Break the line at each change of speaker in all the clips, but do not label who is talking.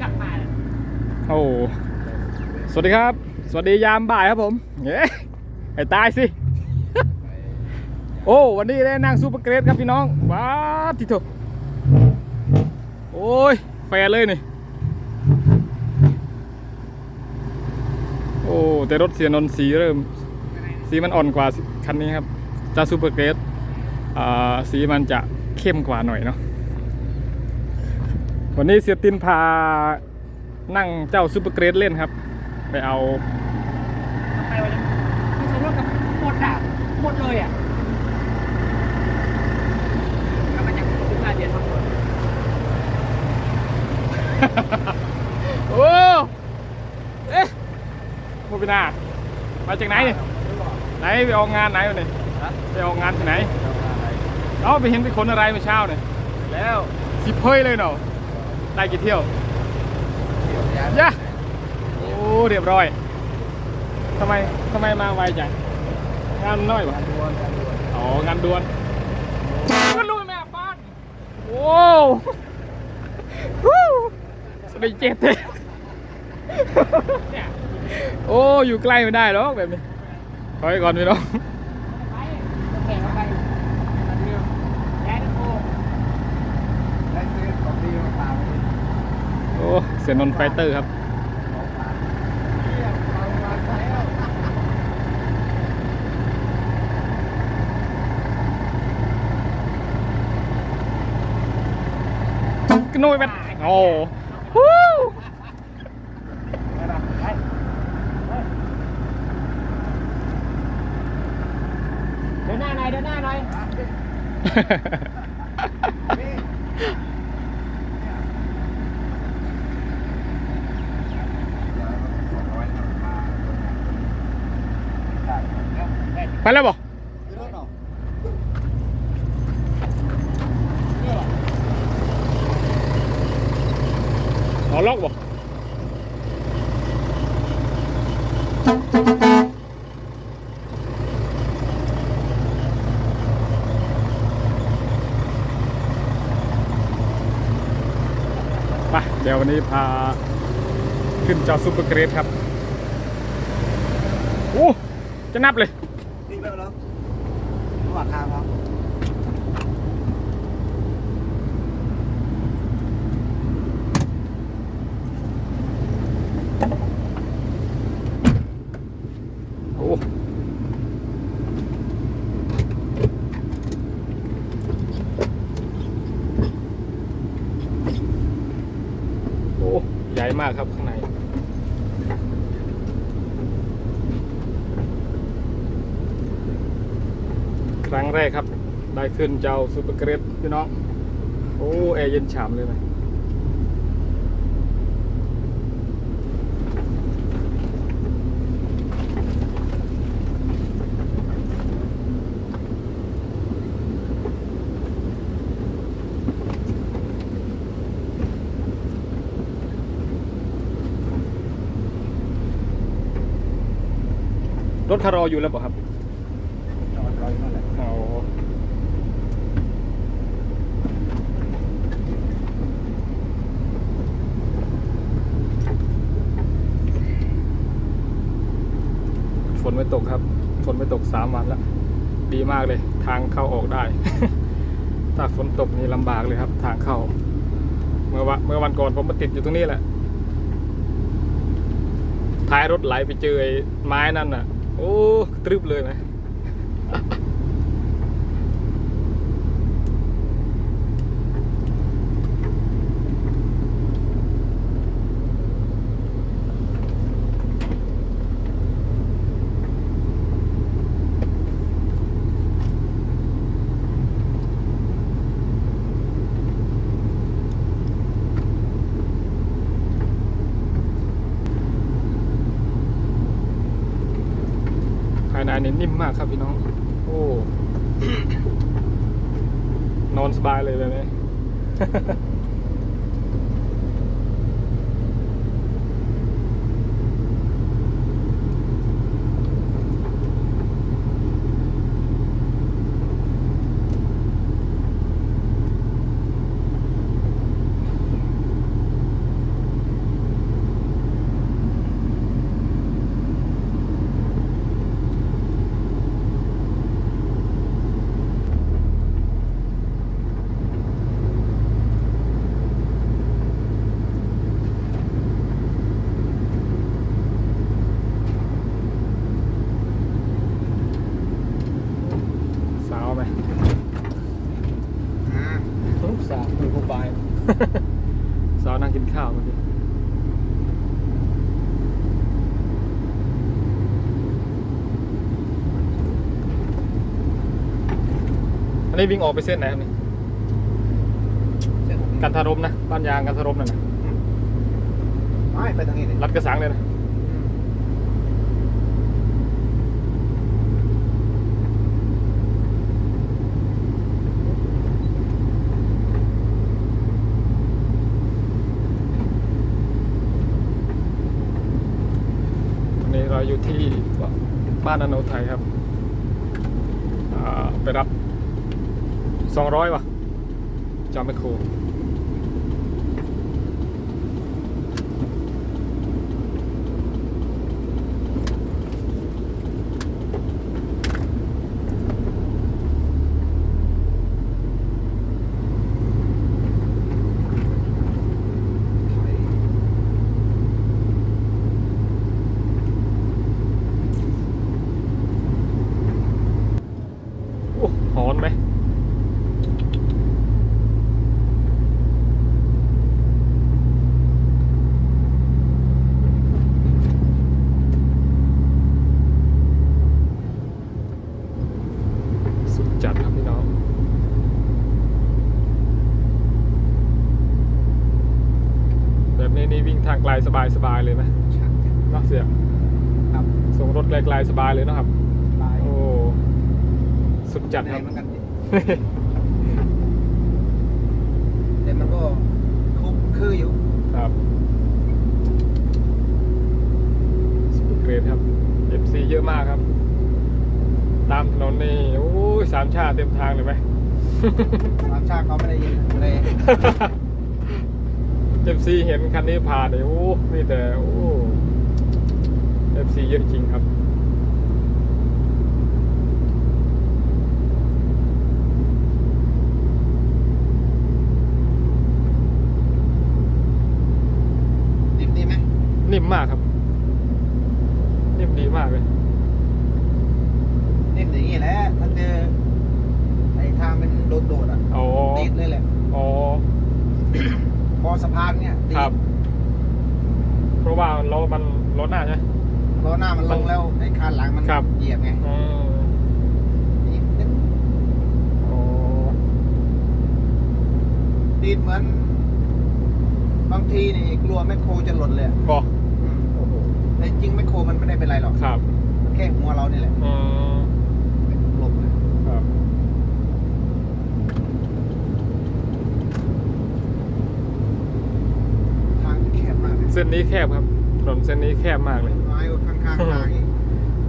กลับมา
โอ้สวัสดีครับ สวัสดียามบ่ายครับผมเย้ไอ้ตายสิ โอ้วันนี้ได้นั่งซูเปอร์เกรดครับพี่น้องว้าทิโถโอ้ยแฟร์เลยนี่ โอ้แต่รถเสียนนสีเริ่ม สีมันอ่อนกว่าคันนี้ครับจ้าซูเปอร์เกรดอ่าสีมันจะเข้มกว่าหน่อยเนาะ วันนี้เสียตินพานั่งเจ้าซูเปอร์เกรดเล่นครับ ไปเอา
ไปวันนี้ไม่ใช่รถกับหมดอะหมดเลยอะกลับมาจากทุกงานเดียนทั้งหมด
โอ้เอ๊ะโมบินามาจากไหนเนี่ยไหนไปออกงานไหนวะเนี่ยไปออกงานที่ไหนเอ้าไปเห็นไปขนอะไรเมื่อเช้าเนี่ย
แล้ว
สิบเฮ้ยเลยเนาะ ได้กี่เที่ยว
เดี๋ยวยาย
ยะโอ้เรียบร้อยทำไมทำไมมาไวจังงานน้อยปะ
ดวนกันดวน
อ๋องานด่วนก็ลุยแม่ป้านโอ้ฮู้สวัสดีเจ็ดเลยเนี่ยโอ้ อยู่ใกล้ไม่ได้หรอกแบบนี้ถอยก่อนพี่น้อง
ไปแข่งไปมันเรื่องแย่ทั้งโอ้
ได้ซื้อของดีมาฝากเลย
โอ้ เสียนนท์ไฟเตอร์ครับ
ของฝากเที่ยวเอามาแล้ว
กระนุยไปโอ้ฮู้
ไปไปไปเดินหน้าหน่อยเดินหน้าหน่อย
นี่สองร้อยมาได้แล้ว ไป
แล้วบ่
อรถเนาะ
อ๋อล็อกบ่ไปเดี๋ยววันนี้พาขึ้นจอซูเปอร์เกรดครับ โอ้ จะนับเลย
นี่แล้วหระหว่างทางครับ
โอ้โอ้ใหญ่มากครับข้างใน ครั้งแรกครับ ได้ขึ้นเจ้าซูเปอร์เกรดพี่น้อง โอ้แอร์เย็นฉ่ำเลยไหมรถคารออยู่แล้วเปล่ะครับ
จอดรออยู่นั่นแหละ
อ๋อฝ นไม่ตกครับ ฝนไม่ตกสามวันแล้ว ดีมากเลย ทางเข้าออกได้ ถ้าฝนตกนี่ลำบากเลยครับ ทางเข้า เมื่อวะเมื่อวันก่อนผมมาติดอยู่ตรงนี้แหละ ท้ายรถไหลไปเจอไอ้ไม้นั่นน่ะ โอ้ ตรึบเลยไห ยในนี่นิ่มมากครับพี่น้อง โอ้นอนสบายเลยแบบนี้าวมีผู้บายสาวนั่งกินข้าวเมื่อกี้อันนี้วิ่งออกไปเส้นไหนครับนี่กันทารมนะบ้านยางกันทารมนั่นนะ
ไม่ไปทางนี้เลย
รัดกระสังเลยนะ อยู่ที่บ้านอโนไทยครับไปรับ 200 ว่ะจอมไม่ครู โอ้หอนไหม สุดจัดครับพี่น้อง แบบนี้นี่วิ่งทางไกลสบาย ๆเลยนะ
ช่าง
เนอกเสีย
ครับ
ส่งรถไกลๆสบายเลยเนาะครับ
ตาย
โอ้สุดจัด
เห
ค
นื่อ
รับ
ยเหมือนกันแต่มันก็คุกคืออยู่
ครับสุดเกรดครับ FC เยอะมากครับ ตามถนนนี่โอ้ยสามชาติเต็มทางเลยไหม
สามชาติเขาไม่ได้ยิน เลย
FC เห็นคันนี้ผ่านเนี่ยโอ้นี่แต่โอ้ FC เยอะจริงครับ
นิ่มดีไหม
นิ่มมากครับ นิ่มดีมากเลย
นิ่มอย่างนี้แหละถ้าเจอไอ้ทางเป็นโดดๆอะ
อ๋อ
ติดเลยแหละ
อ๋อ
พอสะพานเนี่ยติด
ครับ เพราะว่าล้อมันล้อหน้าใช่ไหม
ล้อหน้ามันลงแล้วไอ้คานหลังมัน
ครับ
เหยียบไง
อืม
ติดติด
อ๋อ
ติดเหมือน บางทีนี่กลัวแมคโครจะหล่นเลยอะ
ก็
อืม
โอ้โห
แต่จริงแมคโครมันไม่ได้เป็นไรหรอก
ครับ
มันแค่หัวเรานี่แหละ
อืม
เป็นลมเลย
ครับ
ทางแคบมาก เลย
เส้นนี้แคบครับ ถนนเส้นนี้แคบมากเลย
ต้นไม้ก็ข้างๆทางอีก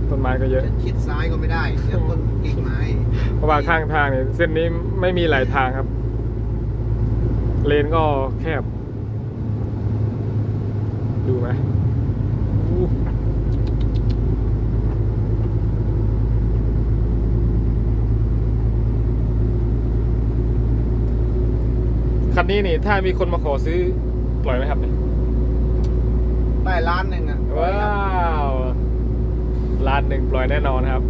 ต้นไม้ก็เยอะ
จะชิดซ้ายก็ไม่ได้เดี๋ยวต้นกิ่งไม้
เพราะว่าข้างทางเนี่ยเส้นนี้ไม่มีหลายทางครับ เลนก็แคบ ดูไหมอู้คันนี้นี่ถ้ามีคนมาขอซื้อปล่อยไหมครับเนี่ย
ได้ล้านหนึ่งอะ
ว้าวล้านหนึ่งปล่อยแน่นอนครับ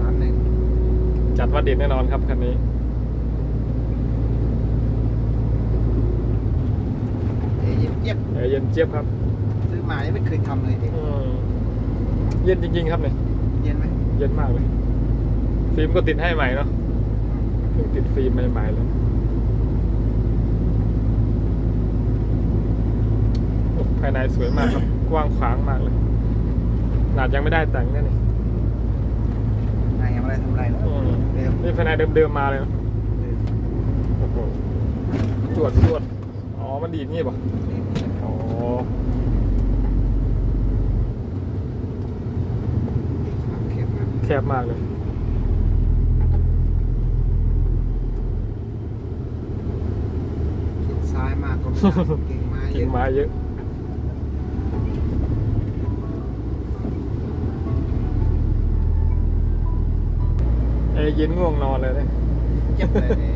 ล้านหนึ่ง
จัดว่าเด็ดแน่นอนครับคันนี้
เอ้ยเย็บ
แอร์เย็นเจี๊ยบครับ
ๆซื้อมายังไม่เคยทำเลยเอง
อืมเย็นจริง ๆ ครับเนี่ย
เย็นไหม
เย็นมากเลย ฟิล์มก็ติดให้ใหม่เนาะเพิ่งติดฟิล์มใหม่ๆเลยโอ้ ภายในสวยมากครับ กว้างขวางมากเลยขนาดยังไม่ได้แต่งเนี่ยนี่
นายยังไม่ได้ทำอะไรแล้ว
อืม
เร็ว
นี่ภายในเดิมๆมาเลยเนอะโอ้โหจวดจวดอ๋อมันดีดงี้ป่ะอ๋อ
เข็มมาก
แคบมากเลย
ชิดซ้ายมากก็กิ่งไม้เย
กิ่ง
อะ
ไม้เยอะ เอยเย็นง่วงนอนเลยเนี่ย
เจ็บเลยเนี่ย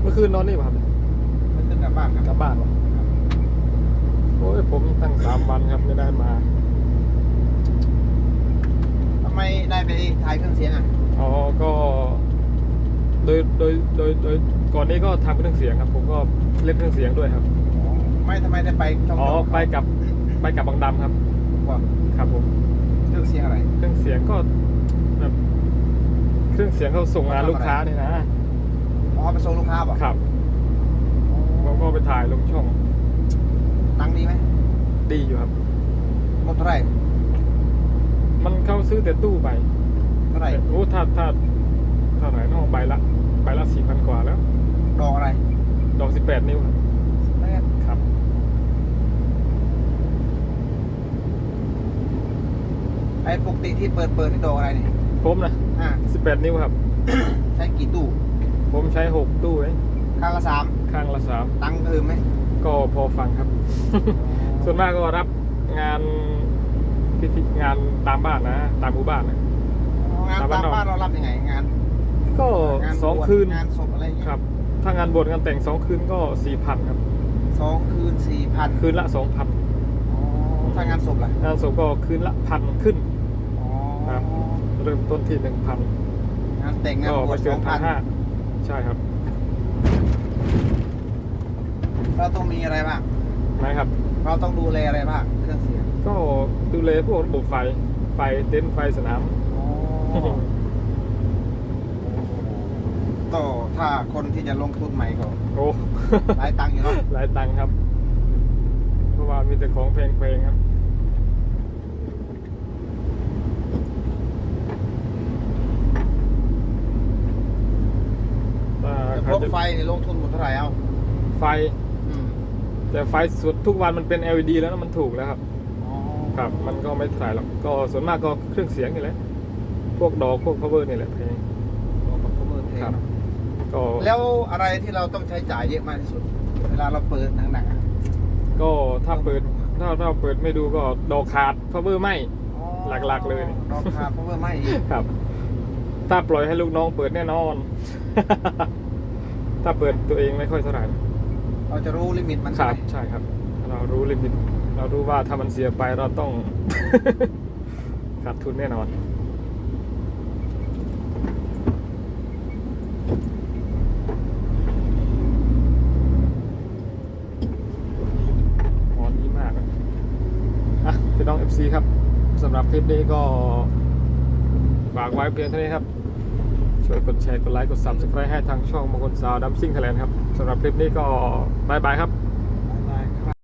เมื่อคืนนอนนี่ป่ะครับ
มันขึ้นกลับบ้านค
กลั
รั
บบบ้านป่ะโอ้ยผมตั้งสามวันครับไม่ได้มา
ทำไมได้ไปถ่ายเครื่องเสียงอะ
อ๋อก็ โดยโดยโดยโดยก่อนนี้ก็ทำเครื่องเสียงครับ ผมก็เล่นเครื่องเสียงด้วยครับ
ไม่ทำไมได้ไปช่อง
อ๋อ
จม
ไปกับไปกับบางดำครับ
ว่า
ครับผม
เรื่องเสียงอะไร
เครื่องเสียงก็แบบเครื่องเสียงเขาส่งงานลูกค้านี่นะ
อ๋อไปส่งลูกค้าป่ะ
ครับผมก็ไปถ่ายลงช่อง
ตังค์ดีไหม
ดีอยู่ครับ
หมดเท่าไหร่
มันเขาซื้อแต่ตู้ไป
เท่าไหร่
โอ้ถ้าถ้าถ้าไหนนอกใบละใบละสี่พันกว่าแล้ว
ดอกอะไร
ดอกสิบแปดนิ้วครับ
แม่
ครับ
ไอ้ปกติที่เปิดเปิดนี่ดอกอะไรนี่
ผมนะ
อ่า
สิบแปดนิ้วครับ
ใช้กี่ตู้
ผมใช้หกตู้เอง
ข้างละสาม
ข้างละสาม
ตังค์อื่นไหม
ก็พอฟังครับ ส่วนมากก็รับงานพิธีงานตามบ้านนะ ตามหมู่บ้านนะ
งาน
ตาม
ตา
บ้ามนนอก
บ้านเรารับยังไงงาน
ก็
งาน
สอง
บวช
คืน
งานศพอะไรอย่างเงี้ย
ครับ ถ้างานบวชงานแต่งสองคืนก็สี่พันครับ
สองคืนสี่พัน
คืนละสองพัน
อ๋อถ้างานศพล่ะ
งานศพก็คืนละพันขึ้น
อ๋อ
ครับ เริ่มต้นที่หนึ่งพัน
งานแต่งงาน
ก็
บว
ไป
ช
เกิ
สอนง
พั
พั
น
น
ห้าใช่ครับ
เราต้องมีอะไรบ้าง
นะครับ
เราต้องดูแลอะไรบ้างเครื่องเสียง
ก็ดูแลพวกระบบไฟ ไฟเต็นท์ไฟสนาม
อ๋อต่อถ้าคนที่จะลงทุนใหม่ก็
โอ้
หลายตังค์อยู่เนาะ
หลายตังค์ครับ เพราะว่ามีแต่ของแพงๆครับ ถ้า
แต่
ใค
พ
ร
วก
จะ
ไฟนี่ลงทุนหมดเท่าไหร่เอา
ไฟ
อืม
แต่ไฟสุดทุกวันมันเป็น LED แล้วนะมันถูกแล้วครับ
อ๋อ
ครับ มันก็ไม่เท่าไหร่หรอก ก็ส่วนมากก็เครื่องเสียงนี่แหละ พวกดอกพวก power นี่แหละแพง
ลงกับข้อมือเพลง
ครับ
เนอะ
ก็
แล้วอะไรที่เราต้องใช้จ่ายเยอะมากที่สุด เวลาเราเปิดหนังๆอะ
ก็ถ้าเปิด ถ้าถ้าเปิดไม่ดูก็ดอกขาด power ไหม
อ๋อ
หลักๆเลย
ดอกขาดเพราะว่าไม่อีก
ครับ ถ้าปล่อยให้ลูกน้องเปิดแน่นอน ถ้าเปิดตัวเองไม่ค่อยเท่าไหร่
เราจะรู้ลิมิตมัน
ครับ
ใช่ไหม
ใช่ครับ เรารู้ลิมิต เรารู้ว่าถ้ามันเสียไปเราต้องขาดทุนแน่นอนหอนดีมากอะอะพี่น้อง FC ครับสำหรับคลิปนี้ก็ฝากไว้เพียงเท่านี้ครับ ช่วยกดแชร์ กดไลค์ กด Subscribe ให้ทางช่องมงคลสาวดัมซิ่งไทยแลนด์ครับสำหรับคลิปนี้ก็บายบายครับ